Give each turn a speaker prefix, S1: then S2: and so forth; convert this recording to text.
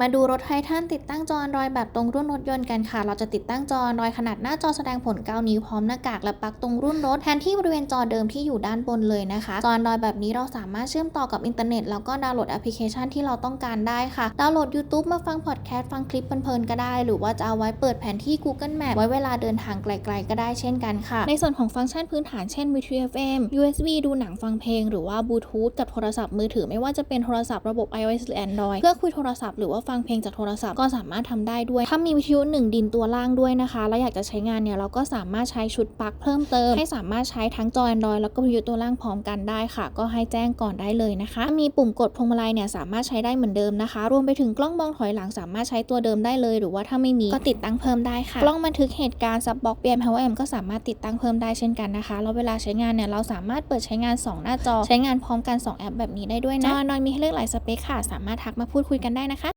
S1: มาดูรถไททันติดตั้งจอ Android แบบตรงรุ่นรถยนต์กันค่ะ เราจะติดตั้งจอ Android ขนาดหน้าจอแสดงผล 9 นิ้วพร้อมหน้ากากและปลั๊กตรงรุ่นรถแทนที่บริเวณจอเดิมที่อยู่ด้านบนเลยนะคะ จอ Android แบบนี้เราสามารถเชื่อมต่อกับอินเทอร์เน็ตแล้วก็ดาวน์โหลดแอปพลิเคชันที่เราต้องการได้ค่ะ ดาวน์โหลด YouTube มาฟังพอดแคสต์ฟังคลิปเพลินๆก็ได้ หรือว่าจะเอาไว้เปิดแผนที่ Google Map ไว้เวลาเดินทางไกล ๆ ก็ได้เช่นกันค่ะ ในส่วนของฟังก์ชันพื้นฐานเช่น Vitu FM USB ดูหนังฟังเพลง หรือว่าบลูทูธกับโทรศัพท์มือถือไม่ว่าจะเป็นโทรศัพท์ระบบ iOS หรือ Android เพื่อคุยโทรศัพท์หรือว่าาฟังเพลงจากโทรศัพท์ก็สามารถทำได้ด้วย ถ้ามีวิทยุหนึ่งดินตัวล่างด้วยนะคะ แล้วอยากจะใช้งานเนี่ยเราก็สามารถใช้ชุดปลั๊กเพิ่มเติม ให้สามารถใช้ทั้งจอ Android แล้วก็วิทยุตัวล่างพร้อมกันได้ค่ะ ก็ให้แจ้งก่อนได้เลยนะคะ มีปุ่มกดพวงมาลัยเนี่ยสามารถใช้ได้เหมือนเดิมนะคะ รวมไปถึงกล้องมองถอยหลังสามารถใช้ตัวเดิมได้เลย หรือว่าถ้าไม่มีก็ติดตั้งเพิ่มได้ค่ะ กล้องบันทึกเหตุการณ์ซับบล็อก BM Power M ก็สามารถติดตั้งเพิ่มได้เช่นกันนะคะ แล้วเวลาใช้งานเนี่ยเราสามารถเปิดใช้งาน 2 หน้าจอ ใช้งานพร้อมกัน 2 แอปแบบนี้ได้ด้วยนะจอ Android มีให้เลือกหลายสเปคค่ะ สามารถทักมาพูดคุยกันได้นะคะ